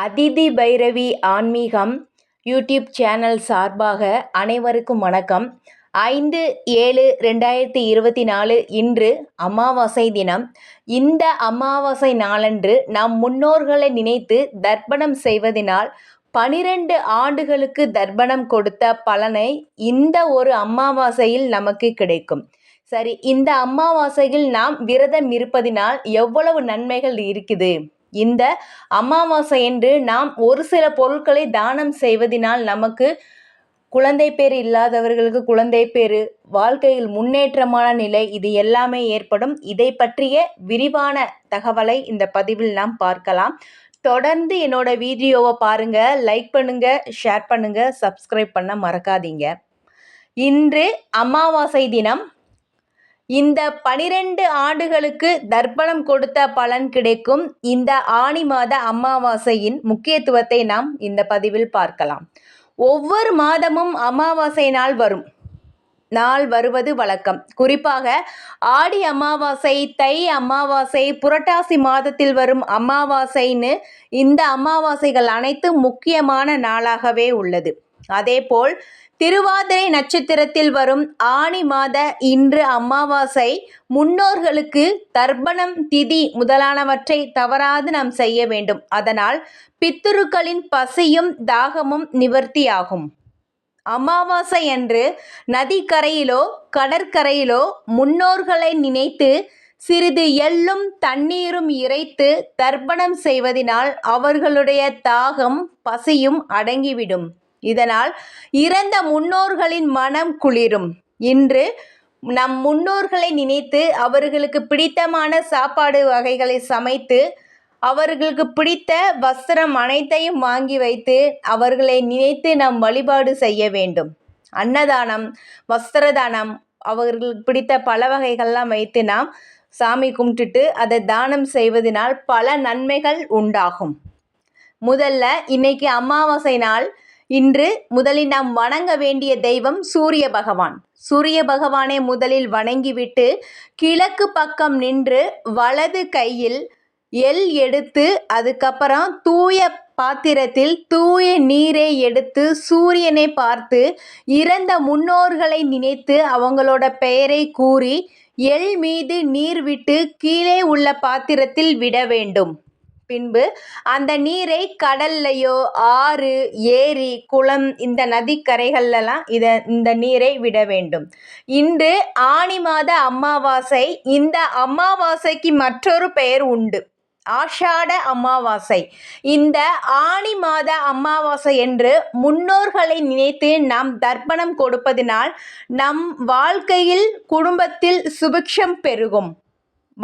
அதிதி பைரவி ஆன்மீகம் YouTube channel சார்பாக அனைவருக்கும் வணக்கம். ஐந்து ஏழு ரெண்டாயிரத்தி இருபத்தி நாலு இன்று அமாவாசை தினம். இந்த அமாவாசை நாளன்று நம் முன்னோர்களை நினைத்து தர்ப்பணம் செய்வதனால் பனிரெண்டு ஆண்டுகளுக்கு தர்ப்பணம் கொடுத்த பலனை இந்த ஒரு அமாவாசையில் நமக்கு கிடைக்கும். சரி இந்த அமாவாசையில் நாம் விரதம் இருப்பதினால் எவ்வளவு நன்மைகள் இருக்குது? இந்த அமாவாசை என்று நாம் ஒரு சில பொருட்களை தானம் செய்வதினால் நமக்கு குழந்தை பேர் இல்லாதவர்களுக்கு குழந்தை பேர் வாழ்க்கையில் முன்னேற்றமான நிலை இது எல்லாமே ஏற்படும். இதை பற்றிய விரிவான தகவலை இந்த பதிவில் நாம் பார்க்கலாம். தொடர்ந்து என்னோட வீடியோவை பாருங்க லைக் பண்ணுங்க ஷேர் பண்ணுங்க சப்ஸ்கிரைப் பண்ண மறக்காதீங்க. இன்று அமாவாசை தினம் இந்த பனிரெண்டு ஆண்டுகளுக்கு தர்ப்பணம் கொடுத்த பலன் கிடைக்கும். இந்த ஆணி மாத அமாவாசையின் முக்கியத்துவத்தை நாம் இந்த பதிவில் பார்க்கலாம். ஒவ்வொரு மாதமும் அமாவாசை நாள் வரும். நாள் வருவது வழக்கம். குறிப்பாக ஆடி அமாவாசை தை அமாவாசை புரட்டாசி மாதத்தில் வரும் அமாவாசைன்னு இந்த அமாவாசைகள் அனைத்தும் முக்கியமான நாளாகவே உள்ளது. அதேபோல் திருவாதிரை நட்சத்திரத்தில் வரும் ஆணி மாத இன்று அமாவாசை முன்னோர்களுக்கு தர்ப்பணம் திதி முதலானவற்றை தவறாது நாம் செய்ய வேண்டும். அதனால் பித்துருக்களின் பசியும் தாகமும் நிவர்த்தியாகும். அமாவாசை அன்று நதிக்கரையிலோ கடற்கரையிலோ முன்னோர்களை நினைத்து சிறிது எள்ளும் தண்ணீரும் இறைத்து தர்ப்பணம் செய்வதினால் அவர்களுடைய தாகம் பசியும் அடங்கிவிடும். இதனால் இறந்த முன்னோர்களின் மனம் குளிரும். இன்று நம் முன்னோர்களை நினைத்து அவர்களுக்கு பிடித்தமான சாப்பாடு வகைகளை சமைத்து அவர்களுக்கு பிடித்த வஸ்திரம் அனைத்தையும் வாங்கி வைத்து அவர்களை நினைத்து நாம் வழிபாடு செய்ய வேண்டும். அன்னதானம் வஸ்திரதானம் அவர்களுக்கு பிடித்த பல வகைகள்லாம் வைத்து நாம் சாமி கும்பிட்டுட்டு அதை தானம் செய்வதனால் பல நன்மைகள் உண்டாகும். முதல்ல இன்னைக்கு அமாவாசை நாள். இன்று முதலில் நாம் வணங்க வேண்டிய தெய்வம் சூரிய பகவான். சூரிய பகவானை முதலில் வணங்கிவிட்டு கிழக்கு பக்கம் நின்று வலது கையில் எல் எடுத்து அதுக்கப்புறம் தூய பாத்திரத்தில் தூய நீரை எடுத்து சூரியனை பார்த்து இறந்த முன்னோர்களை நினைத்து அவங்களோட பெயரை கூறி எள் மீது நீர் விட்டு கீழே உள்ள பாத்திரத்தில் விட வேண்டும். பின்பு அந்த நீரை கடல்லையோ ஆறு ஏரி குளம் இந்த நதிக்கரைகள்லாம் இதை இந்த நீரை விட வேண்டும். இன்று ஆணி மாத அமாவாசை இந்த அமாவாசைக்கு மற்றொரு பெயர் உண்டு. ஆஷாட அமாவாசை. இந்த ஆணி மாத அமாவாசை என்று முன்னோர்களை நினைத்து நாம் தர்ப்பணம் கொடுப்பதினால் நம் வாழ்க்கையில் குடும்பத்தில் சுபிக்ஷம் பெருகும்.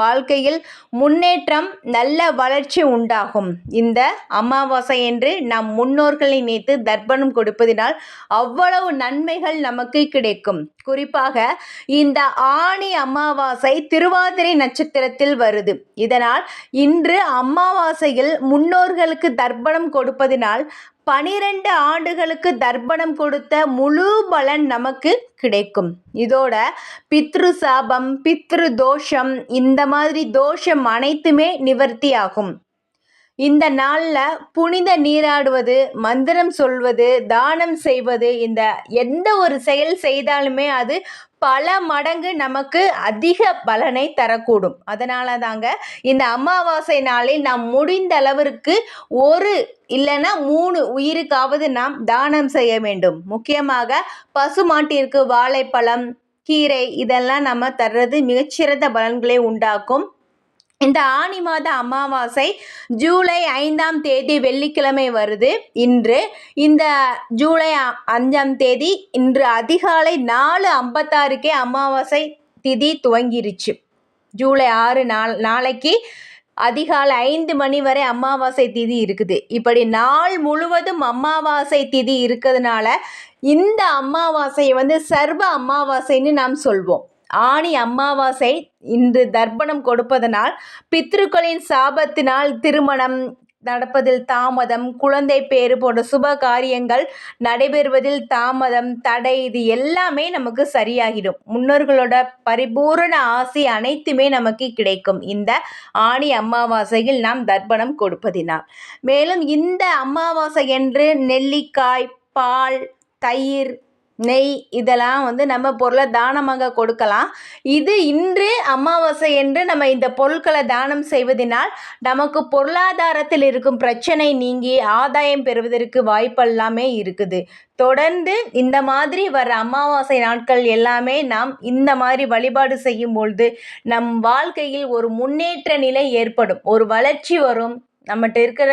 வாழ்க்கையில் முன்னேற்றம் நல்ல வளர்ச்சி உண்டாகும். இந்த அமாவாசை என்று நம் முன்னோர்களை நினைத்து தர்ப்பணம் கொடுப்பதினால் அவ்வளவு நன்மைகள் நமக்கு கிடைக்கும். குறிப்பாக இந்த ஆணி அமாவாசை திருவாதிரை நட்சத்திரத்தில் வருது. இதனால் இன்று அமாவாசையில் முன்னோர்களுக்கு தர்ப்பணம் கொடுப்பதினால் பனிரெண்டு ஆண்டுகளுக்கு தர்ப்பணம் கொடுத்த முழு பலன் நமக்கு கிடைக்கும். இதோட பித்ரு சாபம் பித்ரு தோஷம் இந்த மாதிரி தோஷம் அனைத்துமே நிவர்த்தி ஆகும் இந்த நாளில் புனித நீராடுவது மந்திரம் சொல்வது தானம் செய்வது இந்த எந்த ஒரு செயல் செய்தாலுமே அது பல மடங்கு நமக்கு அதிக பலனை தரக்கூடும். அதனால தாங்க இந்த அமாவாசை நாளில் நாம் முடிந்த அளவிற்கு ஒரு இல்லைன்னா மூணு உயிருக்காவது நாம் தானம் செய்ய வேண்டும். முக்கியமாக பசுமாட்டிற்கு வாழைப்பழம் கீரை இதெல்லாம் நம்ம தர்றது மிகச்சிறந்த பலன்களை உண்டாக்கும். இந்த ஆணி மாத அமாவாசை ஜூலை ஐந்தாம் தேதி வெள்ளிக்கிழமை வருது. இன்று இந்த ஜூலை அஞ்சாம் தேதி இன்று அதிகாலை நாலு ஐம்பத்தாறுக்கே அமாவாசை திதி துவங்கிருச்சு. ஜூலை ஆறு நாள் நாளைக்கு அதிகாலை ஐந்து மணி வரை அமாவாசை திதி இருக்குது. இப்படி நாள் முழுவதும் அமாவாசை திதி இருக்கிறதுனால இந்த அமாவாசையை வந்து சர்வ அமாவாசைன்னு நாம் சொல்வோம். ஆணி அமாவாசை இன்று தர்ப்பணம் கொடுப்பதனால் பித்ருக்களின் சாபத்தினால் திருமணம் நடப்பதில் தாமதம் குழந்தை பேறு போன்ற சுப காரியங்கள் நடைபெறுவதில் தாமதம் தடை இது எல்லாமே நமக்கு சரியாகிடும். முன்னோர்களோட பரிபூரண ஆசை அனைத்துமே நமக்கு கிடைக்கும். இந்த ஆணி அமாவாசையில் நாம் தர்ப்பணம் கொடுப்பதினால். மேலும் இந்த அமாவாசை என்று நெல்லிக்காய் பால் தயிர் நெய் இதெல்லாம் வந்து நம்ம பொருளை தானமாக கொடுக்கலாம். இது இன்று அமாவாசை என்று நம்ம இந்த பொருட்களை தானம் செய்வதனால் நமக்கு பொருளாதாரத்தில் இருக்கும் பிரச்சனை நீங்கி ஆதாயம் பெறுவதற்கு வாய்ப்பெல்லாமே இருக்குது. தொடர்ந்து இந்த மாதிரி வர அமாவாசை நாட்கள் எல்லாமே நாம் இந்த மாதிரி வழிபாடு செய்யும் பொழுது நம் வாழ்க்கையில் ஒரு முன்னேற்ற நிலை ஏற்படும். ஒரு வளர்ச்சி வரும். நம்மகிட்ட இருக்கிற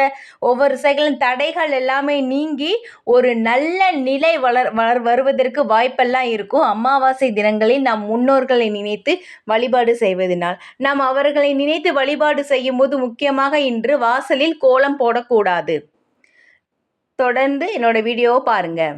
ஒவ்வொரு செயலும் தடைகள் எல்லாமே நீங்கி ஒரு நல்ல நிலை வளர் வளர் வருவதற்கு வாய்ப்பெல்லாம் இருக்கும். அமாவாசை தினங்களில் நம் முன்னோர்களை நினைத்து வழிபாடு செய்வதனால். நாம் அவர்களை நினைத்து வழிபாடு செய்யும்போது முக்கியமாக இன்று வாசலில் கோலம் போடக்கூடாது. தொடர்ந்து என்னோட வீடியோவை பாருங்கள்